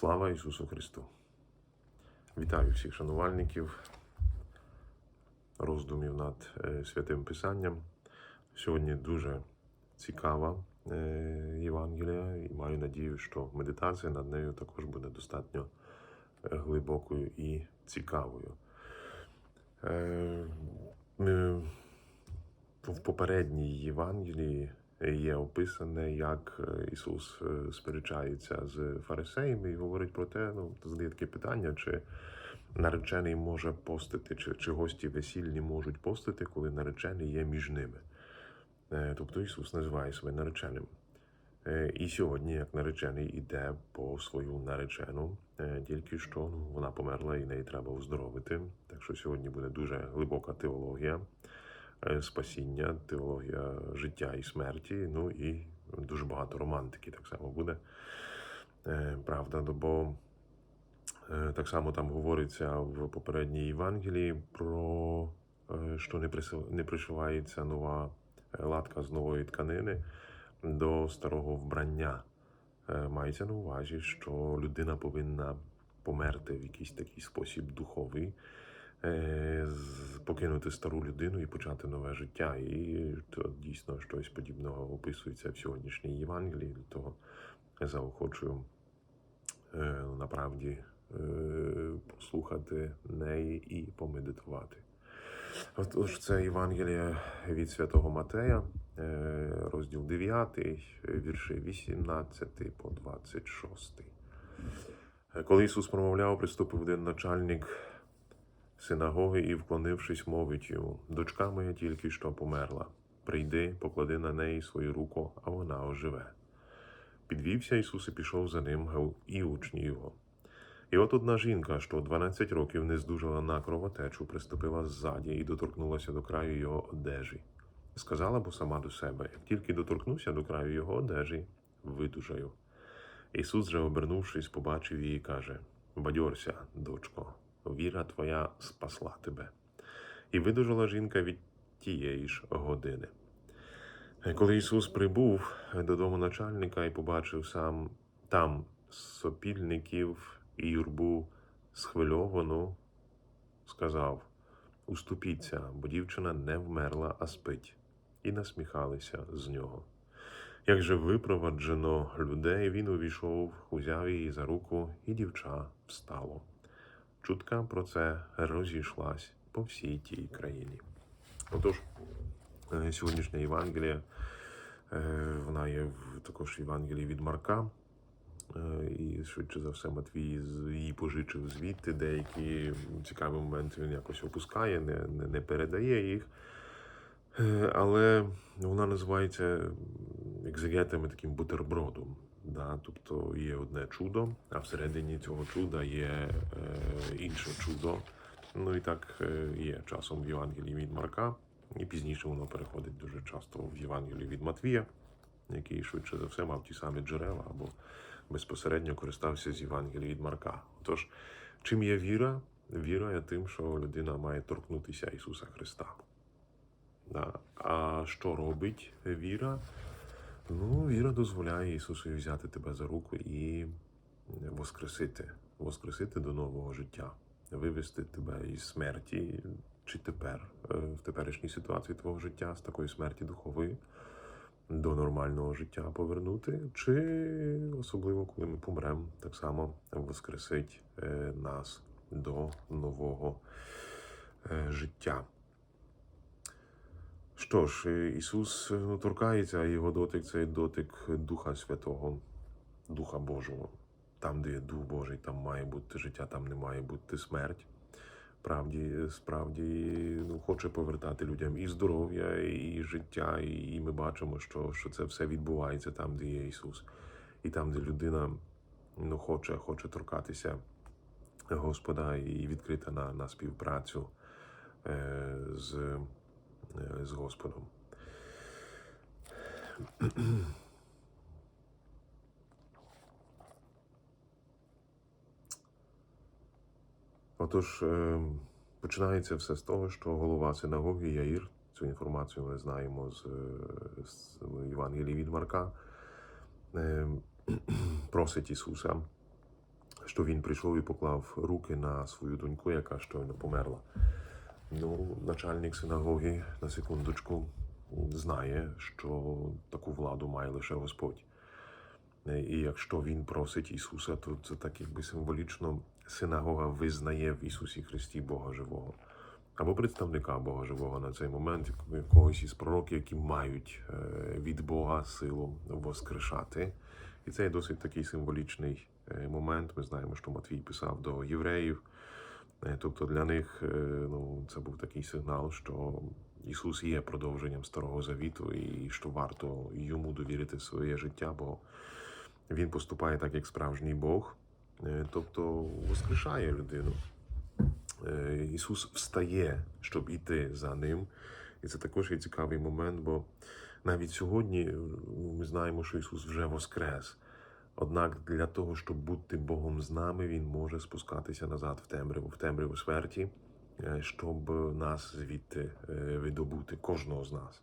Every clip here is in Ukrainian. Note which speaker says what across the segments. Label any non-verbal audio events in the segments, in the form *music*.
Speaker 1: Слава Ісусу Христу! Вітаю всіх шанувальників роздумів над е, святим Писанням. Сьогодні дуже цікава е, Євангелія, і маю надію, що медитація над нею також буде достатньо е, глибокою і цікавою. В попередній Євангелії є описане, як е, Ісус е, сперечається з фарисеями і говорить про те, ну задає таке питання, чи наречений може постити, чи, чи гості весільні можуть постити, коли наречений є між ними. Е, Тобто Ісус називає себе нареченим. І сьогодні, як наречений, іде по свою наречену, тільки що ну, вона померла і неї треба оздоровити. Так що сьогодні буде дуже глибока теологія спасіння, теологія життя і смерті. Ну і дуже багато романтики так само буде. Е, Правда, ну, бо е, так само там говориться в попередній Євангелії про е, що не пришивається нова е, латка з нової тканини до старого вбрання. Е, Мається на увазі, що людина повинна померти в якийсь такий спосіб духовий, е, покинути стару людину і почати нове життя. І то дійсно щось подібного описується в сьогоднішній Євангелії. Того заохочую е, направді е, послухати неї і помедитувати. Отож, це Євангелія від святого Матея, е, розділ 9, вірші 18 по 26. Е, Коли Ісус промовляв, приступив один начальник синагоги і, вклонившись, мовить йому: Дочка моя тільки що померла. Прийди, поклади на неї свою руку, а вона оживе. Підвівся Ісус і пішов за ним і учні його. І от одна жінка, що 12 років не здужала на кровотечу, приступила ззаді і доторкнулася до краю його одежі. Сказала бо сама до себе: як тільки доторкнуся до краю його одежі, видужаю. Ісус же, обернувшись, побачив її і каже: Бадьорся, дочко, віра твоя спасла тебе. І видужала жінка від тієї ж години. Коли Ісус прибув додому начальника і побачив сам там сопільників і юрбу схвильовану, сказав: Уступіться, бо дівчина не вмерла, а спить, і насміхалися з нього. Як же випроваджено людей, він увійшов, узяв її за руку, і дівча встало. Чутка про це розійшлась по всій тій країні. Отож, Е, Сьогоднішня Євангелія, е, вона є також Євангелії від Марка. Е, І швидше за все Матвій її пожичив звідти. Деякі цікаві моменти він якось опускає, не, не, не передає їх. Але вона називається екзегетами таким бутербродом. Да? Тобто є одне чудо, а всередині цього чуда є е, інше чудо. Ну і так е, є часом в Євангелії від Марка, і пізніше воно переходить дуже часто в Євангелії від Матвія, який швидше за все мав ті самі джерела або безпосередньо користався з Євангелії від Марка. Отож, чим є віра? Віра є тим, що людина має торкнутися Ісуса Христа. Да. А що робить віра? Ну, віра дозволяє Ісусу взяти тебе за руку і воскресити, воскресити до нового життя, вивести тебе із смерті, чи тепер, е, в теперішній ситуації твого життя, з такої смерті духової, до нормального життя повернути, чи особливо, коли ми помремо, так само воскресить е, нас до нового е, життя. Що ж, е, Ісус ну, торкається, а його дотик це дотик Духа Святого, Духа Божого. Там, де є Дух Божий, там має бути життя, там не має бути смерть. Правді, справді ну, хоче повертати людям і здоров'я, і життя, і, ми бачимо, що, що це все відбувається там, де є Ісус, і там, де людина ну, хоче, хоче торкатися Господа і відкрита на, на співпрацю е, з, е, з Господом. Отож, е, починається все з того, що голова синагоги Яїр, цю інформацію ми знаємо з, е, з Євангелії від Марка, е, *clears throat* просить Ісуса що він прийшов і поклав руки на свою доньку, яка щойно померла. Ну, начальник синагоги на секундочку знає, що таку владу має лише Господь. Е, І якщо він просить Ісуса, то це так якби символічно синагога визнає в Ісусі Христі Бога Живого. Або представника Бога Живого на цей момент, як- когось із пророків, які мають е, від Бога силу воскрешати. І це є досить такий символічний е, момент. Ми знаємо, що Матвій писав до євреїв. Тобто для них е, ну, це був такий сигнал, що Ісус є продовженням Старого Завіту, і що варто йому довірити своє життя, бо Він поступає так, як справжній Бог, е, тобто воскрешає людину. Е, Ісус встає, щоб іти за ним. І це також є цікавий момент, бо навіть сьогодні ми знаємо, що Ісус вже воскрес. Однак для того, щоб бути Богом з нами, Він може спускатися назад в темряву, в темряву смерті, е, щоб нас звідти е, видобути, кожного з нас.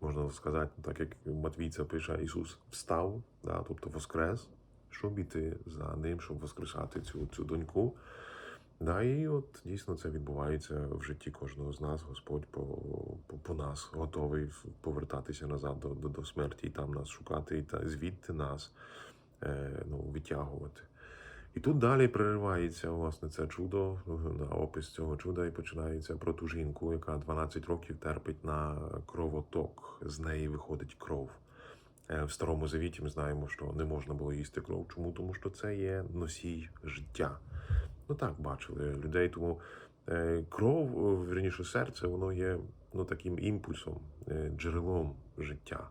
Speaker 1: Можна сказати, так як Матвій це пише, Ісус встав, да, тобто воскрес, щоб іти за ним, щоб воскресати цю, цю доньку. Да, і от дійсно це відбувається в житті кожного з нас. Господь по, по, по нас готовий повертатися назад до, до, до смерті і там нас шукати, і та звідти нас ну, витягувати. І тут далі переривається власне це чудо, на опис цього чуда, і починається про ту жінку, яка 12 років терпить на кровоток. З неї виходить кров. Е, В старому завіті ми знаємо, що не можна було їсти кров. Чому? Тому що це є носій життя. Ну так бачили людей. Тому е, кров, о, вірніше, серце, воно є ну, таким імпульсом, е, джерелом життя.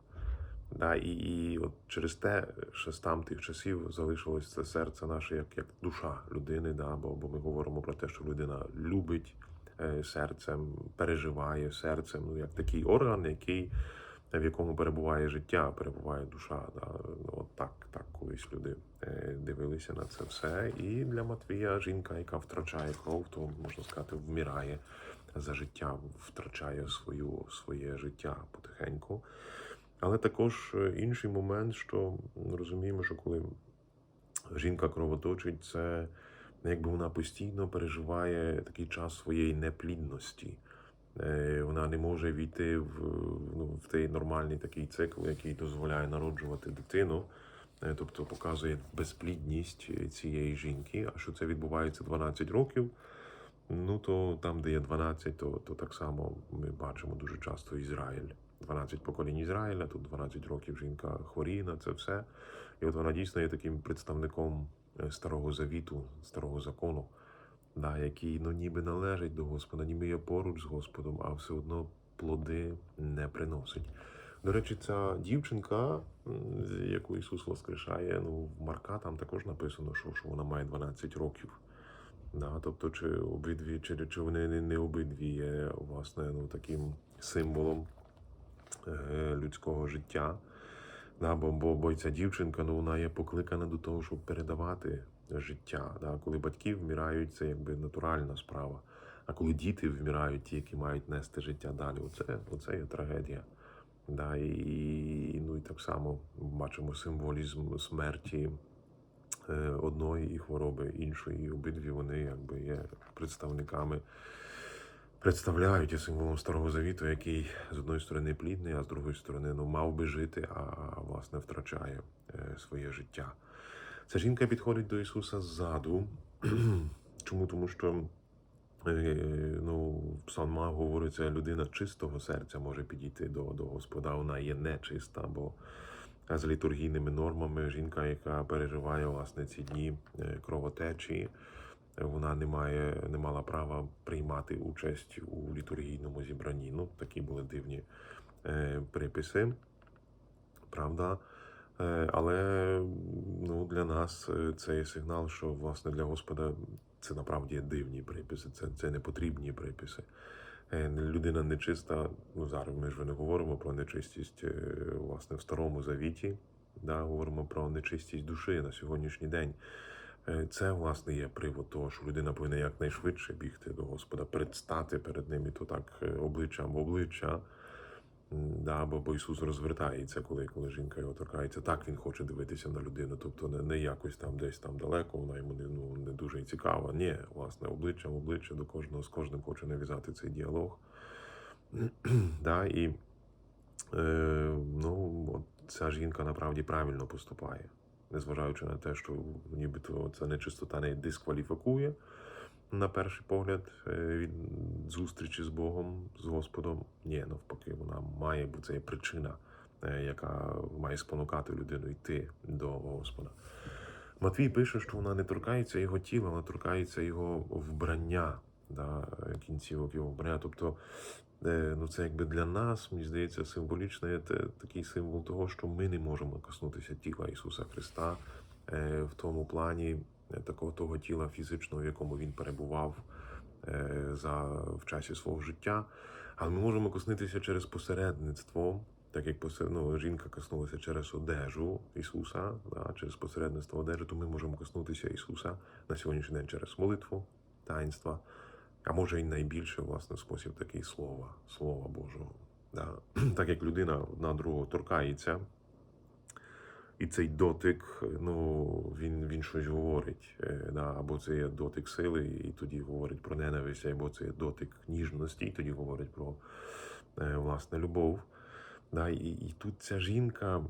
Speaker 1: Да, і, і от через те, що з там тих часів залишилось це серце наше як, як душа людини, да, бо, бо ми говоримо про те, що людина любить е, серцем, переживає серцем, ну як такий орган, який, в якому перебуває життя, перебуває душа. Да. От так, так колись люди е, дивилися на це все. І для Матвія жінка, яка втрачає кров, то можна сказати, вмирає за життя, втрачає свою, своє життя потихеньку. Але також е, інший момент, що розуміємо, що коли жінка кровоточить, це якби вона постійно переживає такий час своєї неплідності. Е, Вона не може війти в, ну, в той нормальний такий цикл, який дозволяє народжувати дитину. Е, Тобто показує безплідність цієї жінки. А що це відбувається 12 років? Ну то там, де є 12, то, то так само ми бачимо дуже часто Ізраїль. 12 поколінь Ізраїля, тут 12 років жінка хворіє на це все. І от вона дійсно є таким представником е, старого завіту, старого закону, да, який ну, ніби належить до Господа, ніби є поруч з Господом, а все одно плоди не приносить. До речі, ця дівчинка, яку Ісус воскрешає, ну, в Марка там також написано, що, що вона має 12 років. Да, тобто, чи обидві, чи, чи вони не, обидві є власне ну, таким символом людського життя. Да, бо, бо, ця дівчинка ну, вона є покликана до того, щоб передавати життя. Да. Коли батьки вмирають, це якби натуральна справа. А коли діти вмирають, ті, які мають нести життя далі, оце, оце є трагедія. Да, і, ну, і так само бачимо символізм смерті е, одної і хвороби іншої. І обидві вони якби є представниками, представляють є символом Старого Завіту, який з одної сторони плідний, а з другої сторони ну, мав би жити, а власне втрачає е, своє життя. Ця жінка підходить до Ісуса ззаду. *clears throat* Чому? Тому що е, ну, в псалмах говориться, людина чистого серця може підійти до, до Господа, вона є нечиста, бо з літургійними нормами жінка, яка переживає власне ці дні е, кровотечі, вона не має не мала права приймати участь у літургійному зібранні. Ну, такі були дивні е, приписи, правда. Е, Але ну, для нас е, це є сигнал, що власне для Господа це направді дивні приписи, це, це потрібні приписи. Е, Людина нечиста, ну зараз ми ж не говоримо про нечистість власне в старому завіті, да, говоримо про нечистість душі на сьогоднішній день. Е, Це власне є привод того, що людина повинна якнайшвидше бігти до Господа, предстати перед ним і то так е, обличчям в обличчя. Да, бо, бо Ісус розвертається, коли, коли жінка його торкається. Так він хоче дивитися на людину. Тобто не, не якось там десь там далеко, вона йому не, ну, не дуже цікава. Ні, власне, обличчям в обличчя до кожного з кожним хоче нав'язати цей діалог. *clears throat* да, і е, ну, от ця жінка насправді правильно поступає, незважаючи на те, що нібито ця нечистота не дискваліфікує на перший погляд е, від зустрічі з Богом, з Господом. Ні, навпаки, вона має, бо це є причина, е, яка має спонукати людину йти до Господа. Матвій пише, що вона не торкається його тіла, вона торкається його вбрання, да, кінцівок його вбрання. Тобто, ну це якби для нас, мені здається, символічно те- такий символ того, що ми не можемо коснутися тіла Ісуса Христа е, в тому плані е, такого того тіла фізичного, в якому він перебував е, за в часі свого життя. Але ми можемо коснутися через посередництво, так як ну, жінка коснулася через одежу Ісуса, да, через посередництво одежі, то ми можемо коснутися Ісуса на сьогоднішній день через молитву, таїнства, а може і найбільше власне спосіб такий слова, слова Божого. Да. *clears throat* Так як людина одна другого торкається, і цей дотик, ну, він, він щось говорить. е, Да? Або це є дотик сили, і тоді говорить про ненависть, або це є дотик ніжності, і тоді говорить про е, власне любов. Да? І, і тут ця жінка,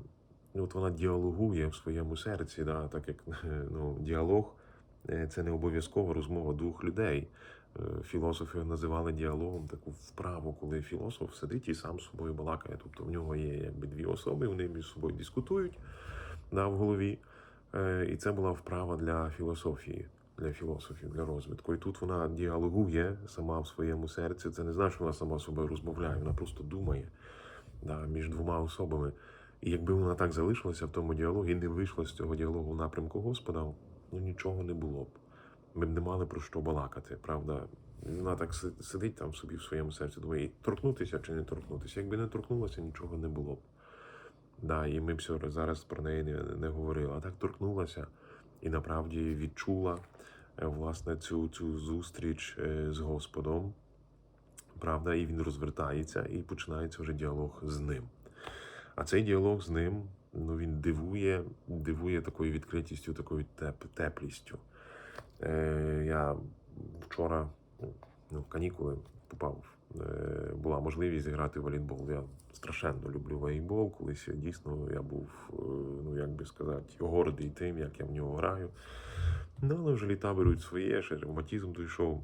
Speaker 1: ну, от вона діалогує в своєму серці, да? так як *laughs* ну, діалог е, це не обов'язкова розмова двох людей. Філософи називали діалогом таку вправу, коли філософ сидить і сам з собою балакає. Тобто в нього є якби дві особи, вони між собою дискутують да, в голові. Е, І це була вправа для філософії, для філософів, для розвитку. І тут вона діалогує сама в своєму серці. Це не значить, що вона сама собою розмовляє, вона просто думає да, між двома особами. І якби вона так залишилася в тому діалогі, не вийшла з цього діалогу в напрямку Господа, ну нічого не було б. Ми б не мали про що балакати, правда? Вона так сидить там собі в своєму серці, думає, торкнутися чи не торкнутися. Якби не торкнулася, нічого не було б. Да, і ми б зараз про неї не, не говорили. А так торкнулася і направді відчула е, власне цю, цю зустріч е, з Господом. Правда, і він розвертається, і починається вже діалог з ним. А цей діалог з ним ну, він дивує, дивує такою відкритістю, такою теп, теплістю. Е, я вчора ну, в канікули попав. Е, була можливість зіграти в волейбол. Я страшенно люблю волейбол. Колись дійсно я був, е, ну як би сказати, гордий тим, як я в нього граю. Ну, але вже літа беруть своє, ще ревматизм дійшов.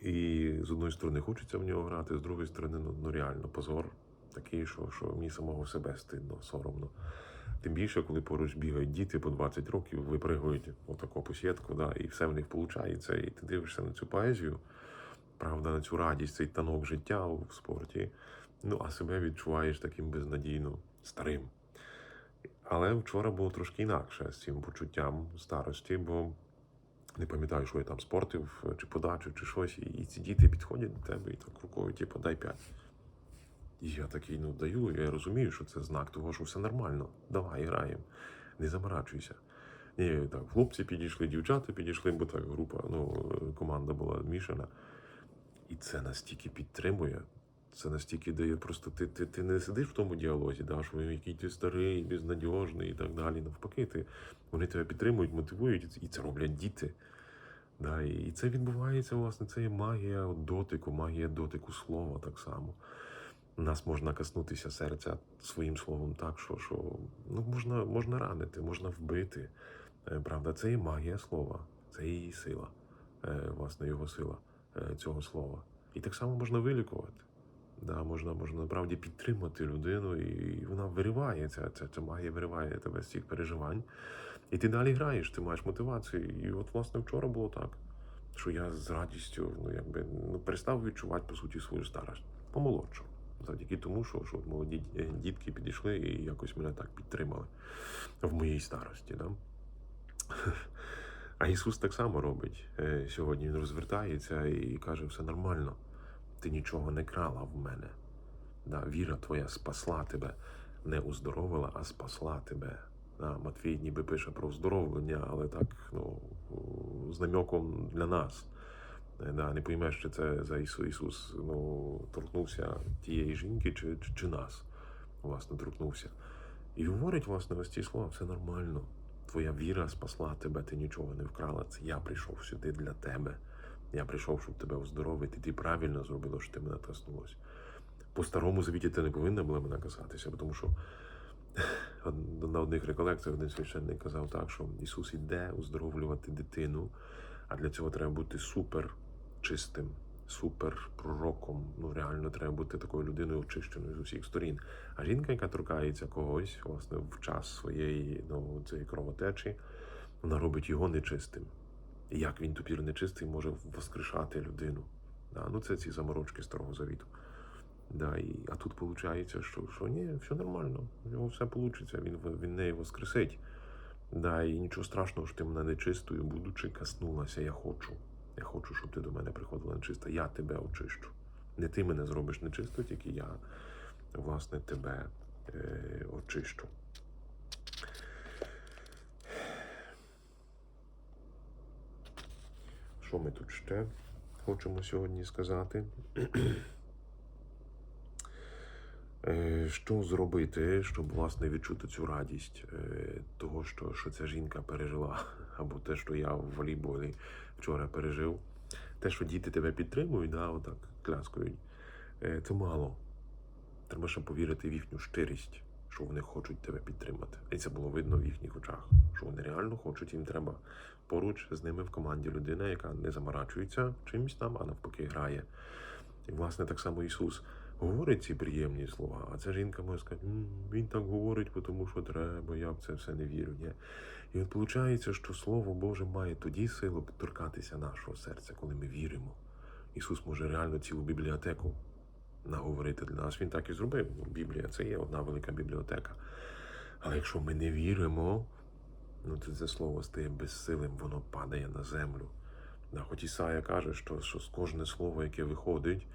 Speaker 1: І з одної сторони хочеться в нього грати, з другої сторони, ну, ну реально позор такий, що, що мені самого себе стидно, соромно. Тим більше, коли поруч бігають діти по 20 років, випригують отаку посітку, да, і все в них виходить. І ти дивишся на цю поезію, правда, на цю радість, цей танок життя в спорті. Ну, а себе відчуваєш таким безнадійно старим. Але вчора було трошки інакше з цим почуттям старості, бо не пам'ятаю, що я там спортив, чи подачу, чи щось, і, і ці діти підходять до тебе і так рукою, типу, дай п'ять. І я такий, ну даю, я розумію, що це знак того, що все нормально. Давай, граємо. Не заморачуйся. Ні, так, хлопці підійшли, дівчата підійшли, бо так група, ну, е, команда була мішана. І це настільки підтримує, це настільки дає просто ти, ти, ти не сидиш в тому діалозі, да, що який ти старий, безнадіжний і так далі. Навпаки, ти, вони тебе підтримують, мотивують, і це роблять діти. Да, і це відбувається, власне, це є магія дотику, магія дотику слова так само. Нас можна коснутися серця своїм словом так, що, що ну, можна, можна ранити, можна вбити. Е, Правда, це є магія слова, це її сила, е, власне, його сила е, цього слова. І так само можна вилікувати. Да, можна, можна насправді підтримати людину, і вона вириває, ця, ця, ця магія вириває тебе з цих переживань. І ти далі граєш, ти маєш мотивацію. І от, власне, вчора було так, що я з радістю ну, якби, ну, перестав відчувати, по суті, свою старость. Помолодшу. Завдяки тому, що, що молоді е, дітки підійшли і якось мене так підтримали в моїй старості. Да? А Ісус так само робить. Е, Сьогодні Він розвертається і каже, все нормально, ти нічого не крала в мене. Да, віра твоя спасла тебе, не уздоровила, а спасла тебе. Да, Матвій ніби пише про оздоровлення, але так ну, з намеком для нас. Да, не поймеш, чи це за Ісус, Ісус ну, торкнувся тієї жінки, чи, чи, чи нас, власне, торкнувся. І говорить, власне, ось ці слова, все нормально. Твоя віра спасла тебе, ти нічого не вкрала. Це я прийшов сюди для тебе. Я прийшов, щоб тебе оздоровити. Ти правильно зробила, що ти мене торкнулась. По старому завіті ти не повинна була мене казатися, тому що *laughs* на одних реколекціях один священник казав так, що Ісус іде оздоровлювати дитину, а для цього треба бути супер чистим, супер пророком. Ну реально треба бути такою людиною очищеною з усіх сторін. А жінка, яка торкається когось, власне, в час своєї ну, цієї кровотечі, вона робить його нечистим. І як він тепер нечистий може воскрешати людину? Да, ну це ці заморочки старого завіту. Да, і, а тут виходить, що, що ні, все нормально, у нього все вийде, він, він неї воскресить. Да, і нічого страшного, що ти мене нечистою, будучи, коснулася, я хочу. Я хочу, щоб ти до мене приходила нечиста. Я тебе очищу. Не ти мене зробиш нечисто, тільки я, власне, тебе е, очищу. Що ми тут ще хочемо сьогодні сказати? *clears throat* Е, Що зробити, щоб власне відчути цю радість е, того, що, що ця жінка пережила, або те, що я в волейболі вчора пережив, те, що діти тебе підтримують, да, отак кляскають, е, це мало. Треба ще повірити в їхню щирість, що вони хочуть тебе підтримати. І це було видно в їхніх очах, що вони реально хочуть, їм треба поруч з ними в команді людина, яка не заморачується чимось там, а навпаки грає. І, власне, так само Ісус говорить ці приємні слова, а ця жінка може сказати, «М, він так говорить, тому що треба, я в це все не вірю. Ні. І от виходить, що Слово Боже має тоді силу торкатися нашого серця, коли ми віримо. Ісус може реально цілу бібліотеку наговорити для нас. Він так і зробив. Біблія це є одна велика бібліотека. Але якщо ми не віримо, ну то це слово стає безсилим, воно падає на землю. Хоч Ісая каже, що, що кожне слово, яке виходить,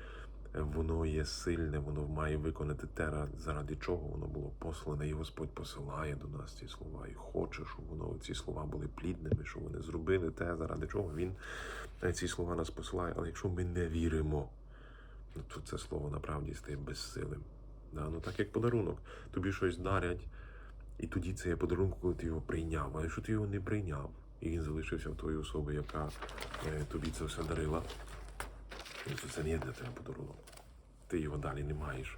Speaker 1: воно є сильне, воно має виконати те, заради чого воно було послане, і Господь посилає до нас ці слова і хоче, щоб воно ці слова були плідними, щоб вони зробили те, заради чого він е, ці слова нас посилає. Але якщо ми не віримо, ну, то це слово направді стає безсилим. Да? Ну, так як подарунок, тобі щось дарять, і тоді це є подарунок, коли ти його прийняв. А якщо ти його не прийняв, і він залишився в твоїй особі, яка е, тобі це все дарила, ну, це не є для тебе подарунок. Ти його далі не маєш.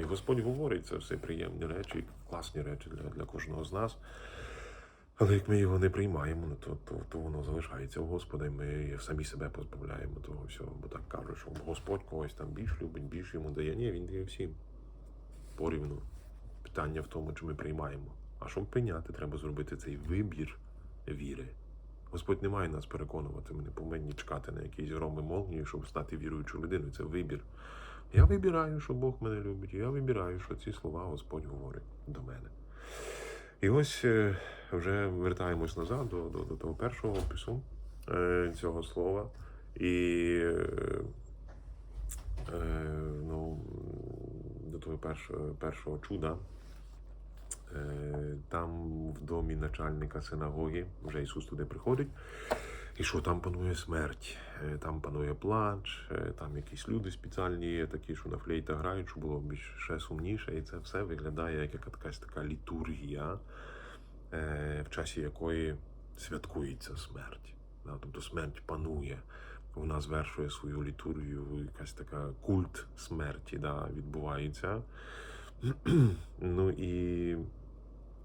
Speaker 1: І Господь говорить, це все приємні речі, класні речі для, для кожного з нас. Але як ми його не приймаємо, ну, то, то, то воно залишається у Господа, і ми самі себе позбавляємо того всього. Бо так кажуть, що Господь когось там більш любить, більш йому дає. Ні, він дає всім порівну. Питання в тому, чи ми приймаємо. А щоб прийняти, треба зробити цей вибір віри. Господь не має нас переконувати. Ми не повинні чекати на якісь громи молнії, щоб стати віруючою людиною. Це вибір. Я вибираю, що Бог мене любить. Я вибираю, що ці слова Господь говорить до мене. І ось е, вже вертаємось назад до, до, до того першого опису е, цього слова. І е, ну, до того першого, першого чуда. Е, Там в домі начальника синагоги, вже Ісус туди приходить. І що там панує смерть, е, там панує плач, е, там якісь люди спеціальні є, такі, що на флейта грають, щоб було більш ще сумніше. І це все виглядає як якась така літургія, в часі якої святкується смерть. Тобто смерть панує. Вона звершує свою літургію, якась така культ смерті да, відбувається. *clears throat* ну і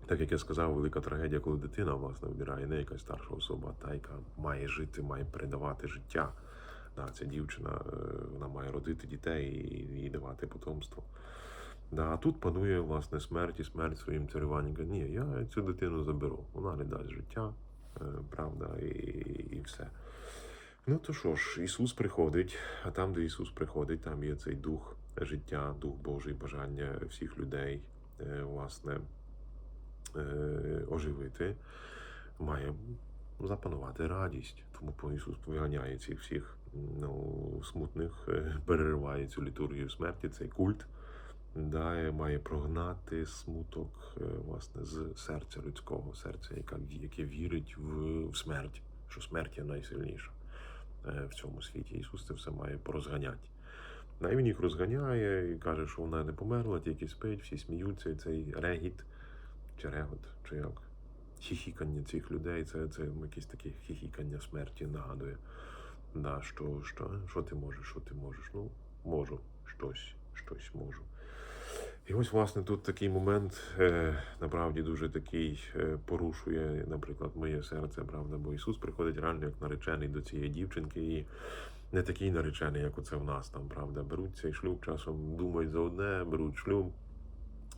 Speaker 1: так як я сказав, велика трагедія, коли дитина власне вбирає не якась старша особа, та яка має жити, має передавати життя. Да, ця дівчина е, вона має родити дітей і, і давати потомство. Да, а тут панує власне смерть і смерть своїм царюванням. Ні, я цю дитину заберу. Вона не дасть життя, е, правда, і, і все. Ну то що ж, Ісус приходить, а там, де Ісус приходить, там є цей дух життя, дух Божий, бажання всіх людей, е, власне, оживити, має запанувати радість. Тому Ісус виганяє цих всіх ну, смутних, е, перериває цю літургію смерті, цей культ, да, має прогнати смуток е, власне, з серця людського, серця, яка, яке вірить в, в смерть, що смерть є найсильніша. е, в цьому світі. Ісус це все має порозганяти. Да, він їх розганяє і каже, що вона не померла, тільки спить, всі сміються, і цей регіт, чи регот, чи як. Хіхікання цих людей, це, це якесь таке хіхікання смерті нагадує. Да, що, що, що ти можеш, що ти можеш? Ну, можу, щось, щось можу. І ось, власне, тут такий момент, е, направді дуже такий е, порушує, наприклад, моє серце, правда, бо Ісус приходить реально як наречений до цієї дівчинки, і не такий наречений, як оце в нас там, правда. Беруть цей шлюб, часом думають за одне, беруть шлюб.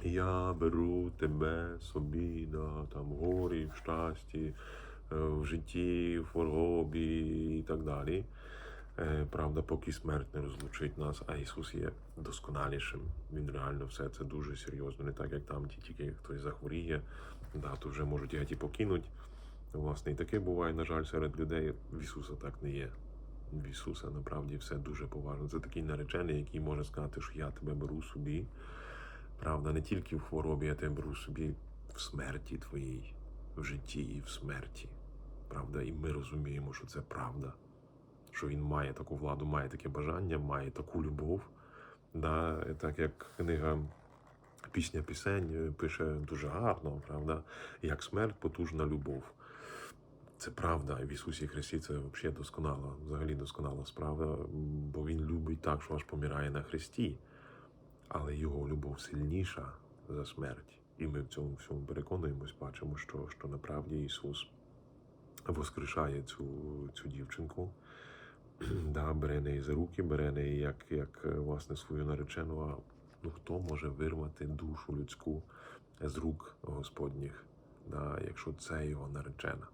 Speaker 1: Я беру тебе собі, да, там, горі, в щасті, е, в житті, в хворобі і так далі. Е, Правда, поки смерть не розлучить нас, а Ісус є досконалішим. Він реально все це дуже серйозно, не так як там ті тільки хтось захворіє, да, то вже можуть геть і покинуть. Власне, і таке буває, на жаль, серед людей. В Ісуса так не є. В Ісуса насправді все дуже поважно. Це такий наречений, який може сказати, що я тебе беру собі. Правда, не тільки в хворобі, я тебе беру собі в смерті твоїй, в житті і в смерті. Правда, і ми розуміємо, що це правда що він має таку владу, має таке бажання, має таку любов. Да, так як книга Пісня пісень пише дуже гарно, правда, як смерть потужна любов. Це правда, в Ісусі Христі це взагалі досконала, взагалі досконала справа, бо Він любить так, що аж помирає на Христі, але його любов сильніша за смерть. І ми в цьому всьому переконуємось, бачимо, що, що направді Ісус воскрешає цю, цю дівчинку *clears throat* да, бере неї за руки, бере неї як, як е, власне свою наречену. А ну, хто може вирвати душу людську з рук Господніх, да, якщо це його наречена,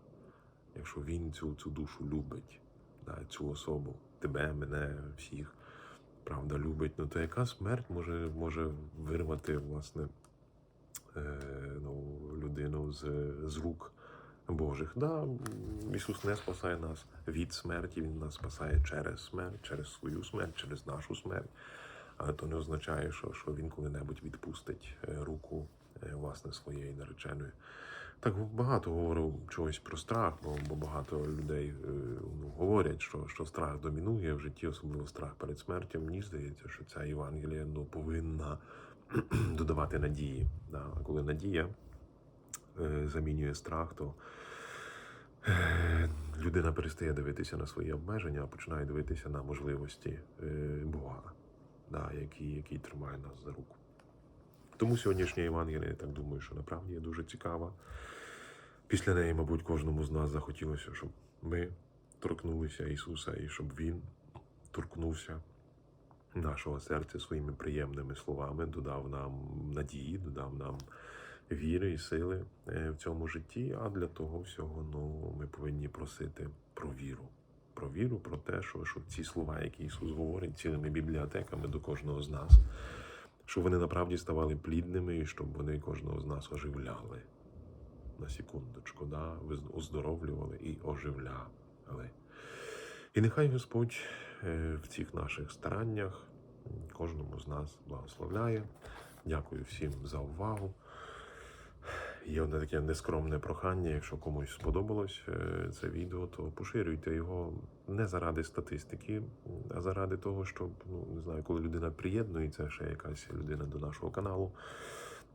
Speaker 1: якщо він цю, цю душу любить, да, цю особу, тебе, мене, всіх, правда, любить, ну то яка смерть може, може вирвати власне е, ну, людину з, з рук? Божих. Да, Ісус не спасає нас від смерті, Він нас спасає через смерть, через свою смерть, через нашу смерть. Але то не означає, що, що Він коли-небудь відпустить е, руку е, власне своєї нареченої. Так багато говорив чогось про страх, бо, багато людей е, ну, говорять, що, що страх домінує в житті, особливо страх перед смертю. Мені здається, що ця Євангелія ну, повинна *clears throat* додавати надії. Да? А коли надія е, замінює страх, то е, людина перестає дивитися на свої обмеження, а починає дивитися на можливості Бога, да, який, який тримає нас за руку. Тому сьогоднішня Євангелія, я так думаю, що направді є дуже цікава. Після неї, мабуть, кожному з нас захотілося, щоб ми торкнулися Ісуса і щоб Він торкнувся нашого серця своїми приємними словами, додав нам надії, додав нам віри і сили е, в цьому житті. А для того всього ну, ми повинні просити про віру. Про віру, про те, що, що ці слова, які Ісус говорить цілими бібліотеками до кожного з нас, щоб вони направді ставали плідними і щоб вони кожного з нас оживляли. На секундочку, да? оздоровлювали і оживляли. І нехай Господь е, в цих наших стараннях кожному з нас благословляє. Дякую всім за увагу. Є одне таке нескромне прохання. Якщо комусь сподобалось е, це відео, то поширюйте його не заради статистики, а заради того, щоб ну не знаю, коли людина приєднується, ще якась людина до нашого каналу,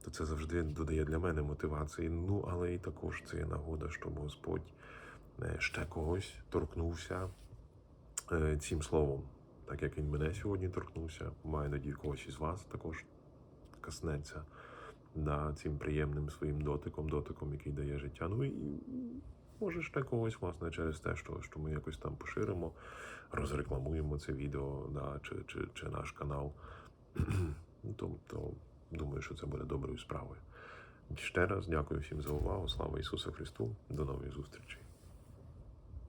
Speaker 1: то це завжди додає для мене мотивації. Ну але і також це є нагода, щоб Господь е, ще когось торкнувся е, цим словом, так як він мене сьогодні торкнувся. Маю надію, когось із вас також коснеться да, цим приємним своїм дотиком, дотиком, який дає життя. Ну і може ще когось, власне, через те, що, що ми якось там поширимо, розрекламуємо це відео, да, чи, чи, чи наш канал. *clears throat* То, то думаю, що це буде доброю справою. Ще раз дякую всім за увагу. Слава Ісусу Христу. До нової зустрічі.